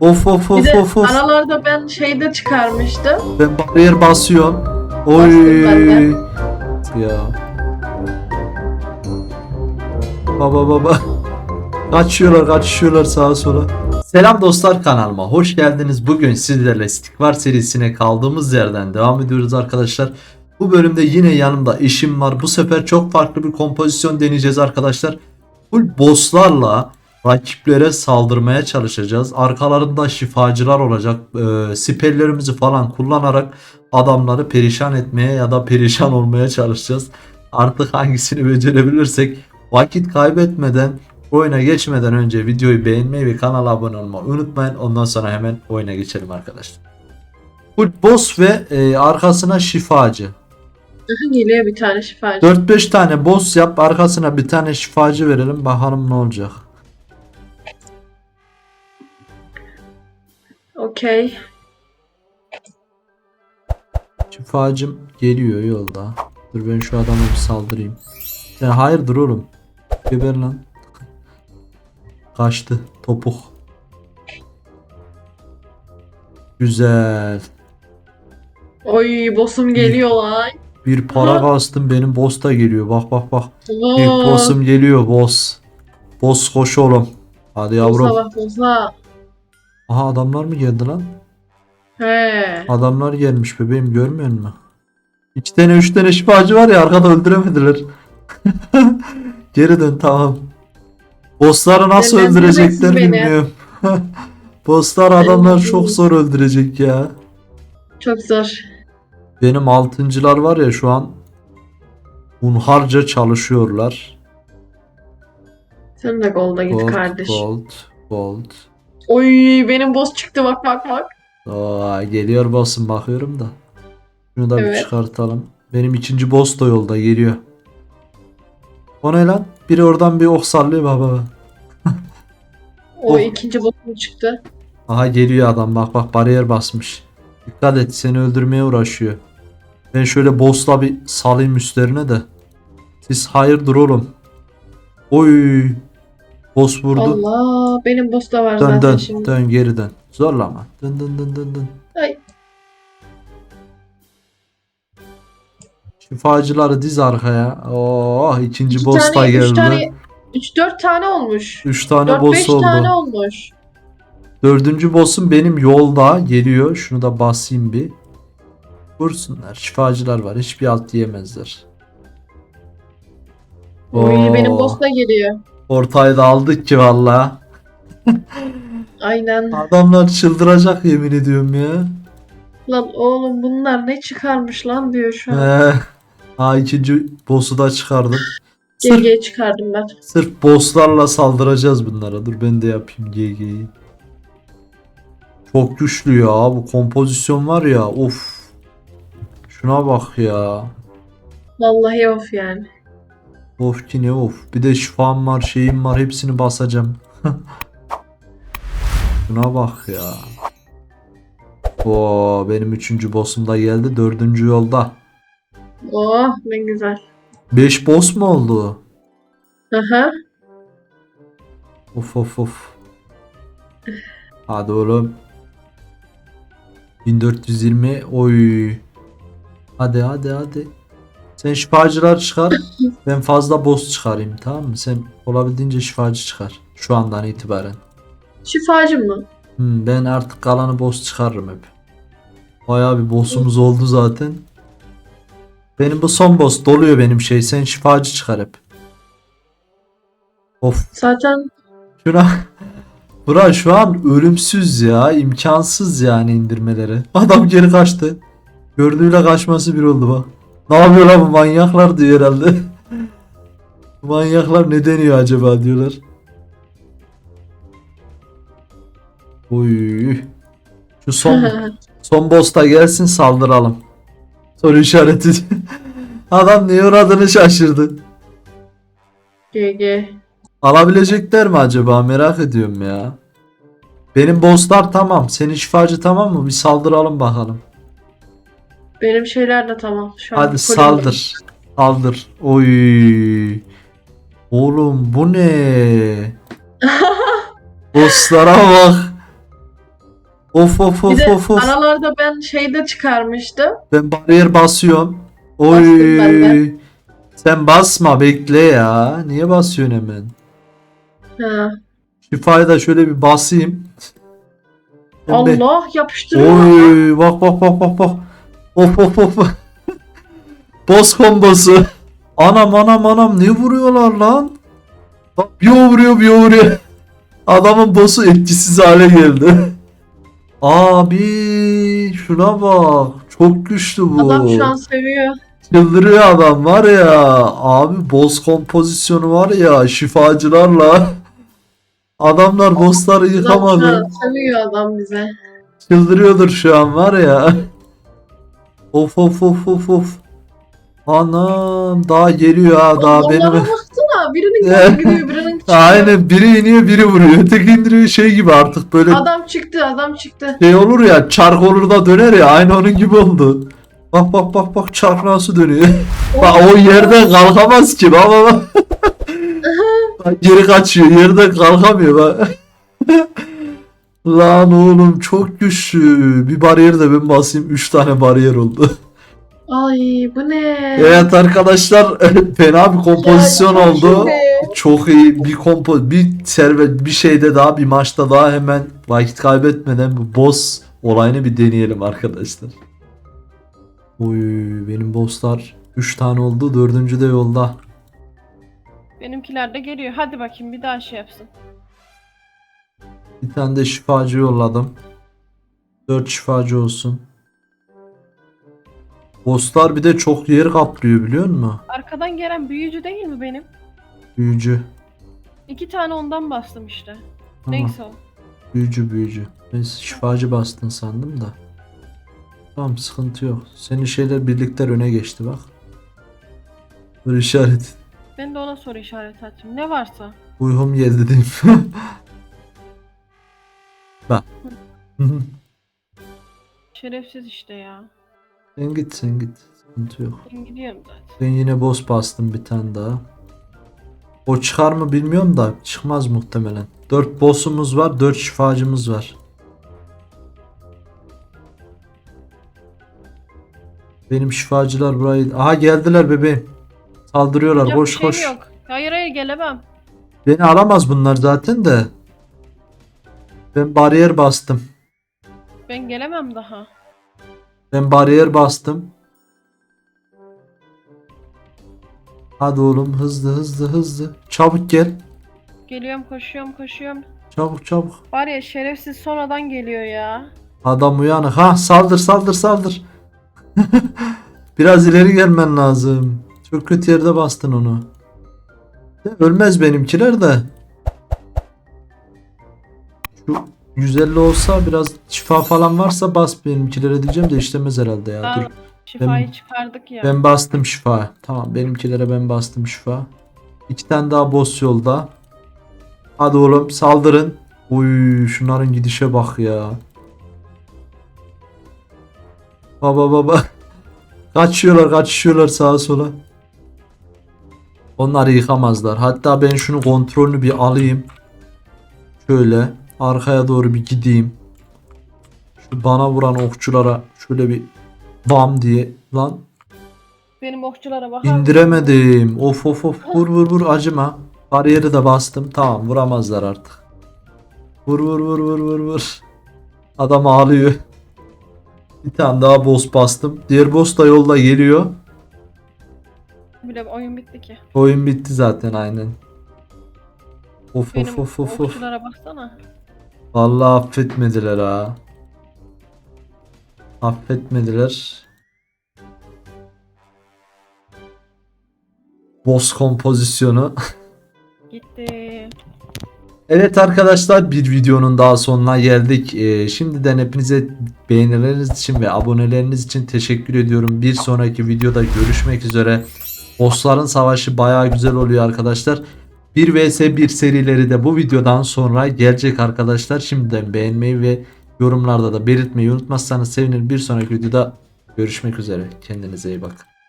Of of Bir of de of of. aralarda ben şeyde çıkarmıştım. Ben bariyer basıyorum. Oy. Bastım ben Ya. Baba baba. Kaçıyorlar kaçışıyorlar sağa sola. Selam dostlar kanalıma hoş geldiniz. Bugün sizlerle Stick Var serisine kaldığımız yerden devam ediyoruz arkadaşlar. Bu bölümde yine yanımda eşim var. Bu sefer çok farklı bir kompozisyon deneyeceğiz arkadaşlar. Full bosslarla rakiplere saldırmaya çalışacağız. Arkalarında şifacılar olacak. Ee, siperlerimizi falan kullanarak adamları perişan etmeye ya da perişan olmaya çalışacağız. Artık hangisini becerebilirsek vakit kaybetmeden oyuna geçmeden önce videoyu beğenmeyi ve kanala abone olmayı unutmayın. Ondan sonra hemen oyuna geçelim arkadaşlar. Full boss ve e, arkasına şifacı. Geliyor bir tane şifacı. 4-5 tane boss yap arkasına bir tane şifacı verelim bakalım ne olacak. Okey. Şifacım geliyor yolda. Dur ben şu adama bir saldırayım. Ya hayırdır oğlum? Geber lan. Kaçtı. Topuk. Güzel. Oy boss'um geliyor lan. Bir para Aha. kastım benim boss da geliyor. Bak bak bak. Oo, İlk boss'um geliyor boss. Boss koş oğlum. Hadi Boss'a yavrum. bak boss'a. Aha adamlar mı geldi lan? He. Adamlar gelmiş bebeğim görmüyor musun? İki tane üç tane şifacı var ya arkada öldüremediler. Geri dön tamam. Bossları nasıl Neden öldürecekler beni? bilmiyorum. Bosslar adamlar çok zor öldürecek ya. Çok zor. Benim altıncılar var ya şu an hunharca çalışıyorlar. Sen de golda git Gold, kardeş. gold, gold. Oy benim boss çıktı bak bak bak. Aa, geliyor boss'um bakıyorum da. Şunu da bir Evet. çıkartalım. Benim ikinci boss da yolda geliyor. O ne lan? Biri oradan bir ok sallıyor baba. O Oh. ikinci boss'um çıktı. Aha geliyor adam bak bak bariyer basmış. Dikkat et seni öldürmeye uğraşıyor. Ben şöyle boss'la bir salayım üstlerine de. Siz hayırdır oğlum. Oy. Boss vurdu. Allah benim boss da var Dön zaten dön şimdi. dön geri dön. Zorlama. Dön dön dön dön dön. Ay. Şifacıları diz arkaya. Oh ikinci İki boss da geldi. üç tane, üç dört tane olmuş. 3 tane Dört boss beş oldu. tane olmuş. Dördüncü boss'um benim yolda geliyor. Şunu da basayım bir. Vursunlar. Şifacılar var. Hiçbir alt diyemezler. Oy Oo. benim boss da geliyor. Ortayı da aldık ki valla. Aynen. Adamlar çıldıracak yemin ediyorum ya. Lan oğlum bunlar ne çıkarmış lan diyor şu an. Ee, ha ikinci boss'u da çıkardım. Sırf, GG çıkardım ben. sırf boss'larla saldıracağız bunlara. Dur ben de yapayım GG'yi. Çok güçlü ya. Bu kompozisyon var ya. Of. Şuna bak ya. Vallahi of yani. Of ki ne of. Bir de şifam var şeyim var hepsini basacağım. Şuna bak ya. Oo benim üçüncü boss'um da geldi. Dördüncü yolda. Oh ne güzel. Beş boss mu oldu? Aha. Of of of. Hadi oğlum. 1420 oy. Hadi hadi hadi. Sen şifacılar çıkar. ben fazla boss çıkarayım tamam mı? Sen olabildiğince şifacı çıkar. Şu andan itibaren. Şifacı mı? Hmm, ben artık kalanı boss çıkarırım hep. Bayağı bir boss'umuz oldu zaten. Benim bu son boss doluyor benim şey. Sen şifacı çıkar hep. Of Zaten Şuna Bura şu an ölümsüz ya. imkansız yani indirmeleri. Adam geri kaçtı. Gördüğüyle kaçması bir oldu bak. Ne yapıyor lan bu manyaklar diyor herhalde. Manyaklar ne deniyor acaba diyorlar. Oy. Şu son son boss da gelsin saldıralım. Soru işareti. Adam niye uğradığını şaşırdı. GG. Alabilecekler mi acaba merak ediyorum ya. Benim bosslar tamam. Senin şifacı tamam mı? Bir saldıralım bakalım. Benim şeyler de tamam. Şu an Hadi full- saldır. Saldır. Oy. Oğlum bu ne? Bosslara bak. Of of Bir of de of of. aralarda ben şeyde çıkarmıştım. Ben bariyer basıyorum. Bastım ben Oy. Sen basma bekle ya. Niye basıyorsun hemen? Ha. Şifayı da şöyle bir basayım. Be- Allah yapıştırıyor. Oy bak bak bak bak bak. Of of of. Boss kombosu. Anam anam anam ne vuruyorlar lan? Bak bir o vuruyor bir o vuruyor. Adamın boss'u etkisiz hale geldi. Abi şuna bak. Çok güçlü bu. Adam şu an seviyor. Çıldırıyor adam var ya. Abi boss kompozisyonu var ya şifacılarla. Adamlar bossları yıkamadı. seviyor adam bize. Çıldırıyordur şu an var ya. Of of of of of. Anam daha geliyor ha daha Onlara benim. baksana. Birinin gözü gidiyor birinin çıkıyor. Aynen biri iniyor biri vuruyor. Öteki indiriyor şey gibi artık böyle Adam çıktı adam çıktı. şey olur ya çark olur da döner ya aynı onun gibi oldu. Bak bak bak bak çark nasıl dönüyor. Bak o yerden kalkamaz ki baba bak. Bak geri kaçıyor yerden kalkamıyor bak. Lan oğlum çok güçlü. Bir bariyer de ben basayım 3 tane bariyer oldu. Ay bu ne? Evet arkadaşlar fena bir kompozisyon Ya, oldu. şimdi- Çok iyi bir kompo bir servet bir şeyde daha bir maçta daha hemen vakit kaybetmeden bu boss olayını bir deneyelim arkadaşlar. Oy benim bosslar 3 tane oldu. Dördüncü de yolda. Benimkiler de geliyor. Hadi bakayım bir daha şey yapsın. Bir tane de şifacı yolladım. 4 şifacı olsun. Bosslar bir de çok yer kaplıyor biliyor musun? Arkadan gelen büyücü değil mi benim? Büyücü. İki tane ondan bastım işte. Tamam. Neyse o. Büyücü büyücü. Ben şifacı bastın sandım da. Tamam sıkıntı yok. Senin şeyler birlikler öne geçti bak. Böyle işaret. Ben de ona soru işareti açayım. Ne varsa. Uykum geldi diyeyim. bak. Şerefsiz işte ya. sen git sen git. Sıkıntı yok. Ben gidiyorum zaten. Ben yine boss bastım bir tane daha. O çıkar mı bilmiyorum da çıkmaz muhtemelen. 4 boss'umuz var, 4 şifacımız var. Benim şifacılar burayı... Aha geldiler bebeğim. Saldırıyorlar. Yapacak koş bir şeyim koş. yok. Hayır hayır gelemem. Beni alamaz bunlar zaten de. Ben bariyer bastım. Ben gelemem daha. Ben bariyer bastım. Hadi oğlum hızlı hızlı hızlı. Çabuk gel. Geliyorum koşuyorum koşuyorum. Çabuk çabuk. Var ya şerefsiz sonradan geliyor ya. Adam uyanık. Ha saldır saldır saldır. Biraz ileri gelmen lazım. Çok kötü yerde bastın onu. Ölmez benimkiler de. Şu 150 olsa biraz şifa falan varsa bas benimkilere diyeceğim de işlemez herhalde ya. Dur. şifayı Ben- çıkardık ya. Ben bastım şifa. Tamam benimkilere ben bastım şifa. İki tane daha boss yolda. Hadi oğlum saldırın. Uy şunların gidişe bak ya. Baba baba. Kaçıyorlar kaçışıyorlar sağa sola. Onları yıkamazlar. Hatta ben şunu kontrolünü bir alayım. Şöyle arkaya doğru bir gideyim. Şu bana vuran okçulara şöyle bir bam diye lan Benim okçulara mısın? İndiremedim. Of of of. Vur vur vur acıma. Bariyeri de bastım. Tamam vuramazlar artık. Vur vur vur vur vur vur. Adam ağlıyor. Bir tane daha boss bastım. Diğer boss da yolda geliyor. Bile oyun bitti ki. Oyun bitti zaten aynen. Of Benim of of of of. okçulara baksana. Vallahi affetmediler ha. Affetmediler. Boss kompozisyonu. Gitti. Evet arkadaşlar bir videonun daha sonuna geldik. Ee, şimdiden hepinize beğenileriniz için ve aboneleriniz için teşekkür ediyorum. Bir sonraki videoda görüşmek üzere. Bossların savaşı baya güzel oluyor arkadaşlar. 1 vs 1 serileri de bu videodan sonra gelecek arkadaşlar. Şimdiden beğenmeyi ve yorumlarda da belirtmeyi unutmazsanız sevinirim. Bir sonraki videoda görüşmek üzere. Kendinize iyi bakın.